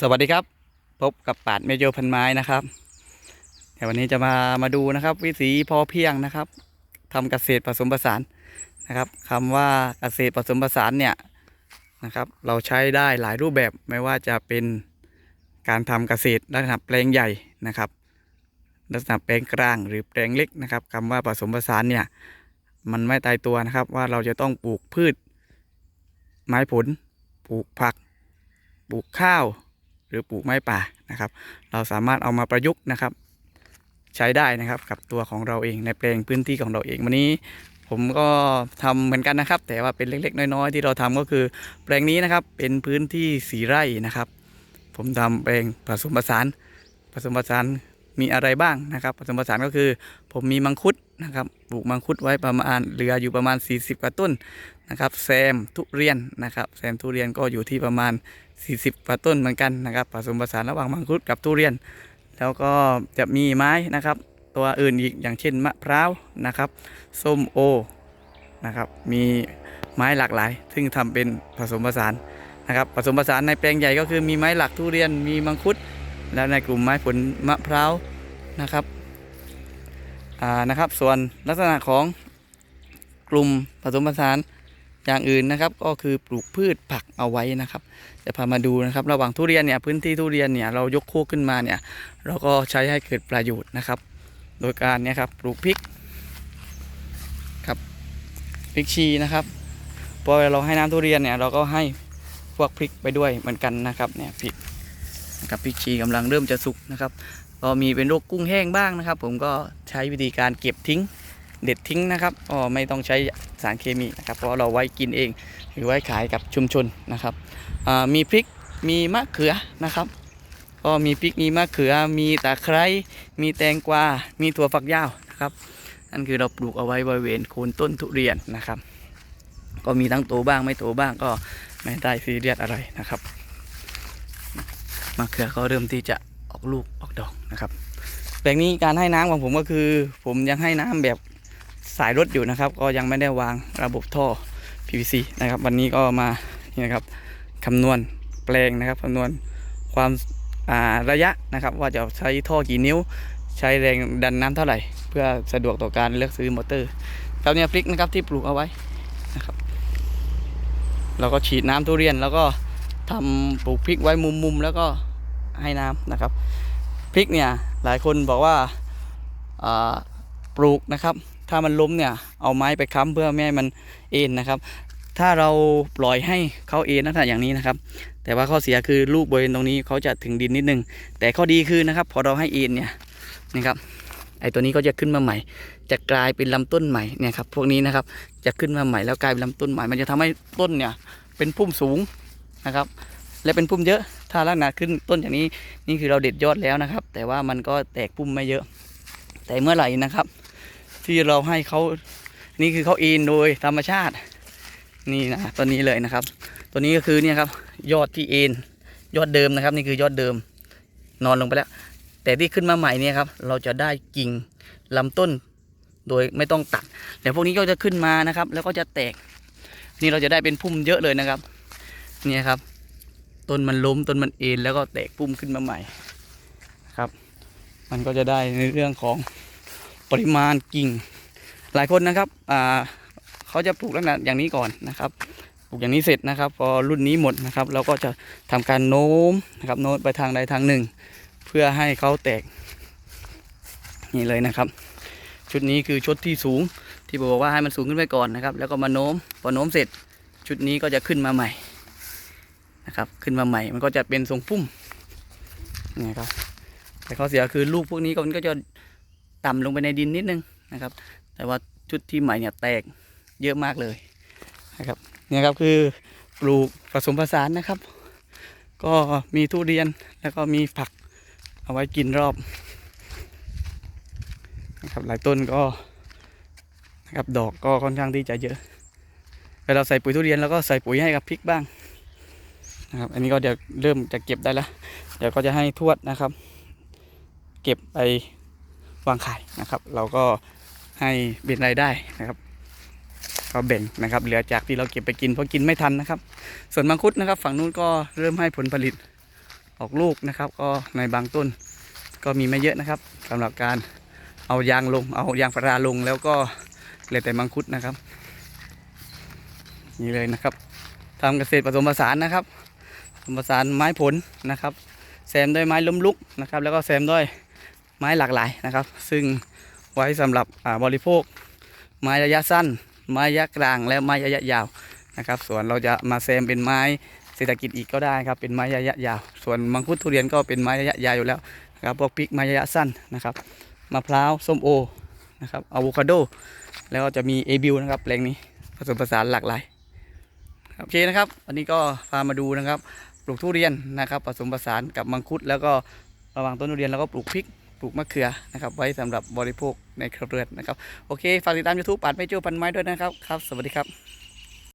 สวัสดีครับพบกับปาดเมโยพันไม้นะครับเดี๋ยววันนี้จะมามาดูนะครับ วิถีพอเพียงนะครับทำเกษตรผสมผสานนะครับคำว่าเกษตรผสมผสานเนี่ยนะครับ เราใช้ได้หลายรูปแบบไม่ว่าจะเป็นการทำเกษตรลักษณะแปลงใหญ่นะครับ ลักษณะแปลงกลางหรือแปลงเล็กนะครับคำว่าผสมผสานเนี่ยมันไม่ตายตัวนะครับว่าเราจะต้องปลูกพืช ไม้ผลปลูกผักปลูกข้าว รือปลูกไม้ป่านะครับ เราสามารถเอามาประยุกต์นะครับ ใช้ได้นะครับกับตัวของเราเองในแปลงพื้นที่ของเราเองวันนี้ ผมก็ทำเหมือนกันนะครับ แต่ว่าเป็นเล็ก ๆ น้อยๆที่เราทำก็คือ แปลงนี้นะครับเป็นพื้นที่สีไร่นะครับ ผมทำแปลงผสมผสานผสมผสานมีอะไรบ้างนะครับ ผสมผสานก็คือ ผมมีมังคุดนะครับปลูกมังคุดไว้ประมาณเหลืออยู่ประมาณ 40 กว่าต้นนะครับแซมทุเรียนนะครับแซมทุเรียนก็อยู่ที่ประมาณ 40กว่าต้นเหมือนกันนะครับผสมผสานระหว่างมังคุดกับทุเรียน แล้วก็จะมีไม้นะครับ ตัวอื่นอีกอย่างเช่นมะพร้าวนะครับส้มโอนะครับมีไม้หลากหลาย ซึ่งทำเป็นผสมผสานนะครับผสมผสานในแปลงใหญ่ก็คือมีไม้หลักทุเรียนมีมังคุด แล้วในกลุ่มไม้ผลมะพร้าวนะครับอ่านะครับ ส่วนลักษณะของกลุ่มผสมผสาน อย่างอื่นนะครับก็คือปลูกพืชผักเอาไว้นะครับจะพามาดูนะครับ ระหว่างทุเรียนเนี่ยพื้นที่ทุเรียนเนี่ยเรายกโคกขึ้นมาเนี่ยเราก็ใช้ให้เกิดประโยชน์นะครับ โดยการเนี่ยครับปลูกพริกครับพริกชีนะครับพอเราให้น้ำทุเรียนเนี่ยเราก็ให้พวกพริกไปด้วยเหมือนกันนะครับเนี่ยพริกนะครับพริกชีกำลังเริ่มจะสุกนะครับก็มีเป็นโรคกุ้งแห้งบ้างนะครับ ผมก็ใช้วิธีการเก็บทิ้ง เด็ดทิ้งนะครับก็ไม่ต้องใช้สารเคมีนะครับ เพราะเราไว้กินเอง หรือไว้ขายกับชุมชนนะครับมีพริกมีมะเขือนะครับก็มีพริกมีมะเขือมีตะไคร้มีแตงกวา มีถั่วฝักยาวนะครับนั่นคือเราปลูกเอาไว้บริเวณโคนต้นทุเรียนนะครับ ก็มีทั้งโตบ้างไม่โตบ้างก็ไม่ได้ซีเรียสอะไรนะครับมะเขือก็เริ่มที่จะออกลูกออกดอกนะครับแปลงนี้การให้น้ำของผมก็คือ ผมยังให้น้ำแบบ สายรถอยู่นะครับ ก็ยังไม่ได้วางระบบท่อ PVC นะครับ วันนี้ก็มานี่นะครับคำนวณแปลงนะครับคำนวณความาระยะนะครับ ว่าจะใช้ท่อกี่นิ้ว ใช้แรงดันน้ำเท่าไหร่ เพื่อสะดวกต่อการเลือกซื้อมอเตอร์ครับเนี่ยพริกนะครับที่ปลูกเอาไว้นะครับเราก็ฉีดน้ำทุเรียนแล้วก็ทำปลูกพริกไว้มุมๆแล้วก็ให้น้ำนะครับพริกเนี่ยหลายคนบอกว่าอ่าปลูกนะครับ ถ้ามันล้มเนี่ยเอาไม้ไปค้ำเพื่อไม่ให้มันเอ็นนะครับ ถ้าเราปล่อยให้เขาเอ็นลักษณะอย่างนี้นะครับ แต่ว่าข้อเสียคือลูกบริเวณตรงนี้เขาจะถึงดินนิดนึง แต่ข้อดีคือนะครับ พอเราให้เอ็นเนี่ยนะครับไอตัวนี้ก็จะขึ้นมาใหม่ จะกลายเป็นลำต้นใหม่เนี่ยครับพวกนี้นะครับจะขึ้นมาใหม่แล้วกลายเป็นลำต้นใหม่ มันจะทำให้ต้นเนี่ยเป็นพุ่มสูงนะครับ และเป็นพุ่มเยอะ ถ้าลักษณะขึ้นต้นอย่างนี้นี่คือเราเด็ดยอดแล้วนะครับ แต่ว่ามันก็แตกพุ่มไม่เยอะ แต่เมื่อไหร่นะครับ ที่เราให้เขานี่คือเขาเอ็นโดยธรรมชาตินี่นะตัวนี้เลยนะครับ ตัวนี้ก็คือเนี่ยครับ ยอดที่เอ็นยอดเดิมนะครับ นี่คือยอดเดิม นอนลงไปแล้ว แต่ที่ขึ้นมาใหม่เนี่ยครับ เราจะได้กิ่งลำต้นโดยไม่ต้องตัดแต่พวกนี้ก็จะขึ้นมานะครับ แล้วก็จะแตก นี่เราจะได้เป็นพุ่มเยอะเลยนะครับ เนี่ยครับ ต้นมันล้มต้นมันเอ็นแล้วก็แตกพุ่มขึ้นมาใหม่ครับ มันก็จะได้ในเรื่องของ ริมาณกิ่ง หลายคนนะครับอ่าเขาจะปลูกลักษณะอย่างนี้ก่อนนะครับปลูกอย่างนี้เสร็จนะครับ พอรุ่นนี้หมดนะครับ เราก็จะทำการโน้มนะครับโน้มไปทางใดทางหนึ่ง เพื่อให้เขาแตกนี่เลยนะครับ ชุดนี้คือชุดที่สูงที่บอกว่าให้มันสูงขึ้นไปก่อนนะครับ แล้วก็มาโน้มพอโน้มเสร็จ ชุดนี้ก็จะขึ้นมาใหม่นะครับ ขึ้นมาใหม่มันก็จะเป็นทรงพุ่มนี่ครับแต่ข้อเสียคือลูกพวกนี้ก็มันก็จะ ต่ำลงไปในดินนิดนึงนะครับ แต่ว่าชุดที่ใหม่เนี่ยแตกเยอะมากเลยนะครับเนี่ยครับคือปลูกผสมผสานนะครับ ก็มีทุเรียนแล้วก็มีผักเอาไว้กินรอบนะครับหลายต้นก็นะครับดอกก็ค่อนข้างที่จะเยอะเวลาใส่ปุ๋ยทุเรียนแล้วก็ใส่ปุ๋ยให้กับพริกบ้างนะครับอันนี้ก็เดี๋ยวเริ่มจะเก็บได้แล้ว เดี๋ยวก็จะให้ทวดนะครับ เก็บไป วางขายนะครับ เราก็ให้เป็นรายได้นะครับก็แบ่งนะครับ เหลือจากที่เราเก็บไปกินเพราะกินไม่ทันนะครับ ส่วนมังคุดนะครับ ฝั่งนู้นก็เริ่มให้ผลผลิตออกลูกนะครับ ก็ในบางต้นก็มีไม่เยอะนะครับสำหรับการเอายางลง เอายางพาราลงแล้วก็เหลือแต่มังคุดนะครับ นี่เลยนะครับทำเกษตรผสมผสานนะครับผสมผสานไม้ผลนะครับแซมด้วยไม้ล้มลุกนะครับ แล้วก็แซมด้วย ม้หลากหลายนะครับ ซึ่งไว้สำหรับบริโภค ไม้ระยะสั้น ไม้ระยะกลางและไม้ระยะยาวนะครับ ส่วนเราจะมาแซมเป็นไม้เศรษฐกิจอีกก็ได้ครับเป็นไม้ระยะยาว ส่วนมังคุดทุเรียนก็เป็นไม้ระยะยาวอยู่แล้วนะครับพวกพริกไม้ระยะสั้นนะครับมะพร้าวส้มโอนะครับอะโวคาโดแล้วก็จะมีเอบิวนะครับแปลงนี้ผสมผสานหลากหลายโอเคนะครับวันนี้ก็พามาดูนะครับปลูกทุเรียนนะครับ ผสมผสานกับมังคุดแล้วก็ระหว่างต้นทุเรียนแล้วก็ปลูกพริก ปลูกมะเขือนะครับ ไว้สำหรับบริโภคในครัวเรือนนะครับ โอเค ฝากติดตาม YouTube ปัดไม่โจ้พันไม้ด้วยนะครับ ครับ สวัสดีครับ